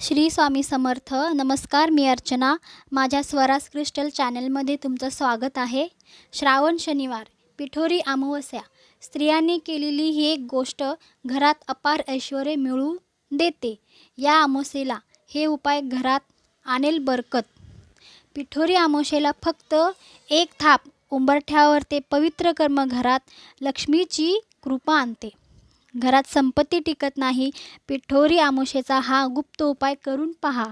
श्री स्वामी समर्थ नमस्कार मी अर्चना. माझ्या स्वराज क्रिस्टल चॅनलमध्ये तुमचं स्वागत आहे. श्रावण शनिवार पिठोरी अमावस्या. स्त्रियांनी केलेली ही एक गोष्ट घरात अपार ऐश्वर मिळू देते. या अमावस्येला हे उपाय घरात आणेल बरकत. पिठोरी अमावस्येला फक्त एक थाप उंबरठ्यावर ते पवित्र कर्म घरात लक्ष्मीची कृपा आणते. घरात संपत्ती टिकत नाही पिठोरी आमुषेचा हा गुप्त उपाय करून पहा.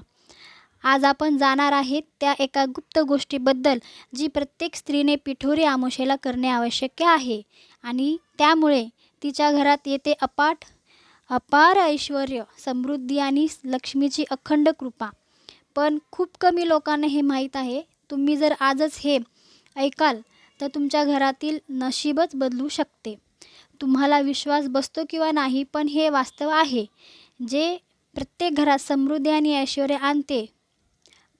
आज आपण जाणार आहेत त्या एका गुप्त गोष्टीबद्दल जी प्रत्येक स्त्रीने पिठोरी आमुषेला करणे आवश्यक आहे. आणि त्यामुळे तिच्या घरात येते अपाट अपार ऐश्वर समृद्धी आणि लक्ष्मीची अखंड कृपा. पण खूप कमी लोकांना हे माहीत आहे. तुम्ही जर आजच हे ऐकाल तर तुमच्या घरातील नशीबच बदलू शकते. तुम्हाला विश्वास बसतो किंवा नाही पण हे वास्तव आहे जे प्रत्येक घरात समृद्धी आणि ऐश्वर्य आणते.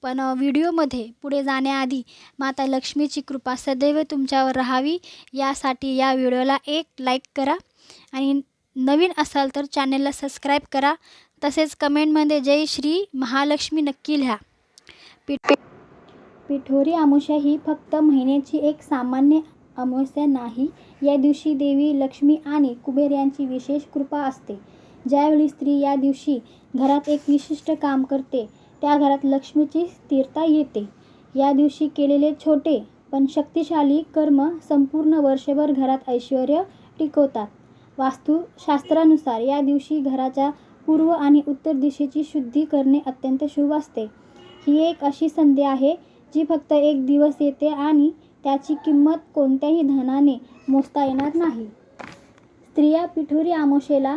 पण व्हिडिओमध्ये पुढे जाण्याआधी माता लक्ष्मीची कृपा सदैव तुमच्यावर राहावी यासाठी या व्हिडिओला एक लाईक करा आणि नवीन असाल तर चॅनलला सबस्क्राईब करा. तसेच कमेंटमध्ये जय श्री महालक्ष्मी नक्की लिहा. पिठ पिठोरी आमुष्या ही फक्त महिन्याची एक सामान्य अमावस्या नाही. या दिवशी देवी लक्ष्मी आणि कुबेर यांची विशेष कृपा असते. ज्यावेळी स्त्री या दिवशी घरात एक विशिष्ट काम करते त्या घरात लक्ष्मीची स्थिरता येते. या दिवशी केलेले छोटे पण शक्तिशाली कर्म संपूर्ण वर्षभर घरात ऐश्वर टिकवतात. वास्तुशास्त्रानुसार या दिवशी घराच्या पूर्व आणि उत्तर दिशेची शुद्धी करणे अत्यंत शुभ असते. ही एक अशी संधी आहे जी फक्त एक दिवस येते आणि त्याची किंमत कोणत्याही धनाने मोजता येणार नाही. स्त्रिया पिठोरी आमोशेला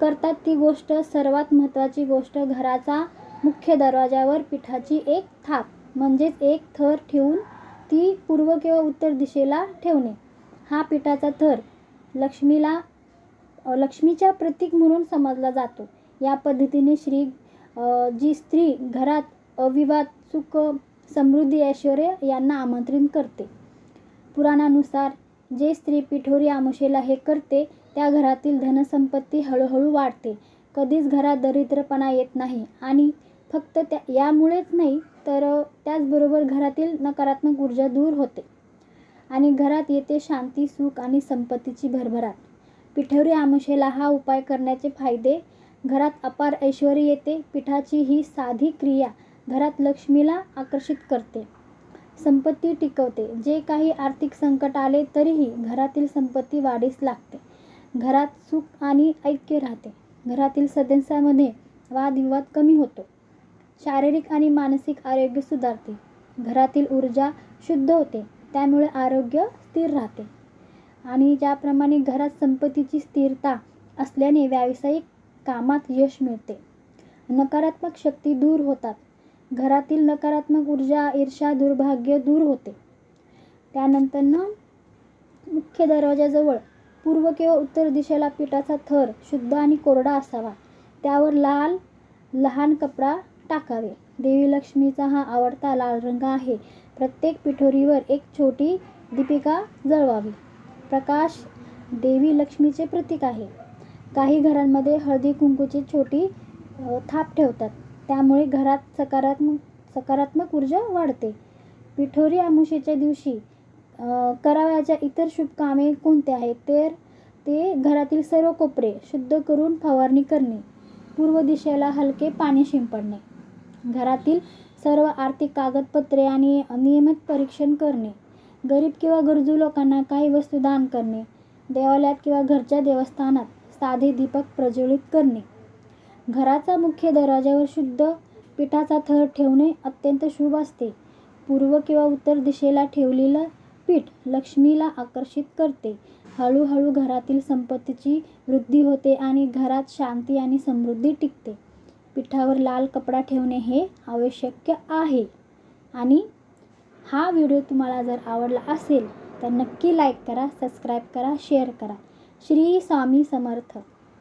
करतात ती गोष्ट सर्वात महत्त्वाची गोष्ट. घराचा मुख्य दरवाजावर पिठाची एक थाप म्हणजेच एक थर ठेवून ती पूर्व किंवा उत्तर दिशेला ठेवणे. हा पिठाचा थर लक्ष्मीला लक्ष्मीच्या प्रतीक म्हणून समजला जातो. या पद्धतीने श्री जी स्त्री घरात अविवाद सुख समृद्धी ऐश्वर यांना आमंत्रित करते. पुराणानुसार जे स्त्री पिठोरी आमुषेला हे करते त्या घरातील धनसंपत्ती हळूहळू वाढते. कधीच घरात दरिद्रपणा येत नाही आणि फक्त त्या यामुळेच नाही तर त्याचबरोबर घरातील नकारात्मक ऊर्जा दूर होते. आणि घरात येते शांती सुख आणि संपत्तीची भरभराट. पिठोरी आमुषेला हा उपाय करण्याचे फायदे घरात अपार ऐश्वर येते पिठाची ही साधी क्रिया घरात लक्ष्मीला आकर्षित करते. संपत्ती टिकवते. जे काही आर्थिक संकट आले तरीही घरातील संपत्ती वाढीस लागते. घरात सुख आणि ऐक्य राहते. घरातील सदस्यामध्ये वादविवाद कमी होतो. शारीरिक आणि मानसिक आरोग्य सुधारते. घरातील ऊर्जा शुद्ध होते. त्यामुळे आरोग्य स्थिर राहते. आणि ज्याप्रमाणे घरात संपत्तीची स्थिरता असल्याने व्यावसायिक कामात यश मिळते. नकारात्मक शक्ती दूर होतात. घरातील नकारात्मक ऊर्जा ईर्षा दुर्भाग्य दूर होते. त्यानंतरनं मुख्य दरवाजाजवळ पूर्व किंवा उत्तर दिशेला पिठाचा थर शुद्ध आणि कोरडा असावा. त्यावर लाल लहान कपडा टाकावे. देवी लक्ष्मीचा हा आवडता लाल रंग आहे. प्रत्येक पिठोरीवर एक छोटी दीपिका जळवावी. प्रकाश देवी लक्ष्मीचे प्रतीक आहे. काही घरांमध्ये हळदी कुंकूची छोटी थाप ठेवतात. त्यामुळे घरात सकारात्मक सकारात्मक ऊर्जा वाढते. पिठोरी आमुषेच्या दिवशी करावयाच्या इतर शुभ कामे कोणते आहेत? तर ते घरातील सर्व कोपरे शुद्ध करून फवारणी करणे. पूर्व दिशेला हलके पाणी शिंपडणे. घरातील सर्व आर्थिक कागदपत्रे आणि नियमित परीक्षण करणे. गरीब किंवा गरजू लोकांना काही वस्तू दान करणे. देवालयात किंवा घरच्या देवस्थानात साधे दीपक प्रज्वलित करणे. घराचा मुख्य दरवाजावर शुद्ध पिठाचा थर ठेवणे अत्यंत शुभ असते. पूर्व किंवा उत्तर दिशेला ठेवलेलं पीठ लक्ष्मीला आकर्षित करते. हळूहळू घरातील संपत्तीची वृद्धी होते आणि घरात शांती आणि समृद्धी टिकते. पिठावर लाल कपडा ठेवणे हे आवश्यक आहे. आणि हा व्हिडिओ तुम्हाला जर आवडला असेल तर नक्की लाईक करा सबस्क्राईब करा शेअर करा. श्री स्वामी समर्थ.